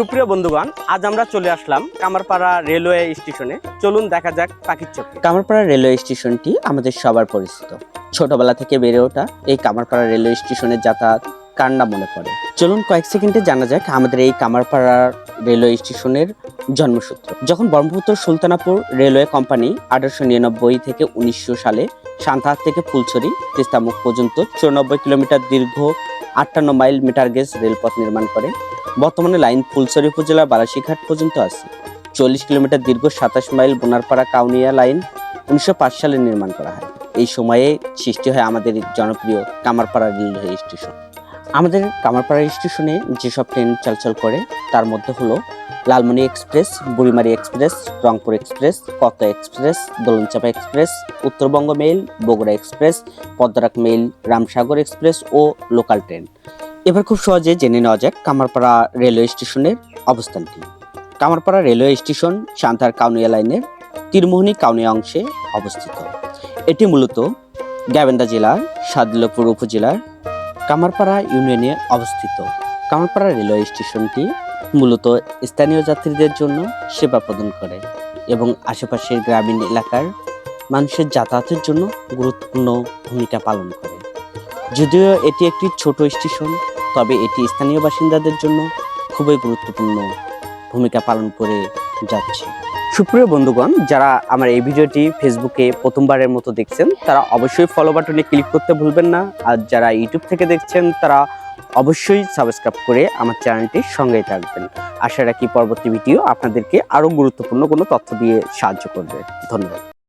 সুপ্রিয় বন্ধুগণ, আজ আমরা চলে আসলাম কামারপাড়া রেলওয়ে স্টেশনে। চলুন দেখা যাক পাখির চোখে। কামারপাড়া রেলওয়ে স্টেশনটি আমাদের সবার পরিচিত। ছোটবেলা থেকে বেড়ে ওঠা এই কামারপাড়া রেলওয়ে স্টেশনের যাতায়াত কার না মনে পড়ে? চলুন কয়েক সেকেন্ডে জানা যাক আমাদের এই কামারপাড়া রেলওয়ে স্টেশনের জন্মসূত্র। যখন ব্রহ্মপুত্র সুলতানাপুর রেলওয়ে কোম্পানি আঠারোশো নিরানব্বই থেকে উনিশশো সালে সান্তাহার থেকে ফুলছড়ি তিস্তামুখ পর্যন্ত চুরানব্বই কিলোমিটার দীর্ঘ আটান্ন মাইল মিটার গেজ রেলপথ নির্মাণ করে বর্তমানে লাইন ফুলছড়ি উপজেলা বারাসিঘাট পর্যন্ত আছে। চল্লিশ কিলোমিটার দীর্ঘ সাতাশ মাইল বোনারপাড়া কাউনিয়া লাইন উনিশশো পাঁচ সালে নির্মাণ করা হয়। এই সময়ে সৃষ্টি হয় আমাদের জনপ্রিয় কামারপাড়া রেলওয়ে স্টেশন। আমাদের কামারপাড়া স্টেশনে যেসব ট্রেন চলাচল করে, তার মধ্যে হলো Lalmoni express, Burimari express, Rangpur express, কত express, Dolonchapa express, Uttarbanga mail, Bogura express, Padmarag mail, Ramsagar express ও লোকাল ট্রেন। এবার খুব সহজে জেনে নেওয়া যাক কামারপাড়া রেলওয়ে স্টেশনের অবস্থানটি। কামারপাড়া রেলওয়ে স্টেশন সান্তার কাউনিয়া লাইনের তীরমোহনী কাউনিয়া অংশে অবস্থিত। এটি মূলত গাইবান্ধা জেলার সাদুল্লাপুর উপজেলার কামারপাড়া ইউনিয়নে অবস্থিত। কামারপাড়া রেলওয়ে স্টেশনটি মূলত স্থানীয় যাত্রীদের জন্য সেবা প্রদান করে এবং আশেপাশের গ্রামীণ এলাকার মানুষের যাতায়াতের জন্য গুরুত্বপূর্ণ ভূমিকা পালন করে। যদিও এটি একটি ছোট স্টেশন তবে এটি স্থানীয় বাসিন্দাদের জন্য খুবই গুরুত্বপূর্ণ ভূমিকা পালন করে যাচ্ছে। সুপ্রিয় বন্ধুগণ, যারা আমার এই ভিডিওটি ফেসবুকে প্রথমবারের মতো দেখছেন, তারা অবশ্যই ফলো বাটনে ক্লিক করতে ভুলবেন না। আর যারা ইউটিউব থেকে দেখছেন, তারা অবশ্যই সাবস্ক্রাইব করে আমার চ্যানেলটির সঙ্গেই থাকবেন। আশা রাখি পরবর্তী ভিডিও আপনাদেরকে আরও গুরুত্বপূর্ণ কোনো তথ্য দিয়ে সাহায্য করবে। ধন্যবাদ।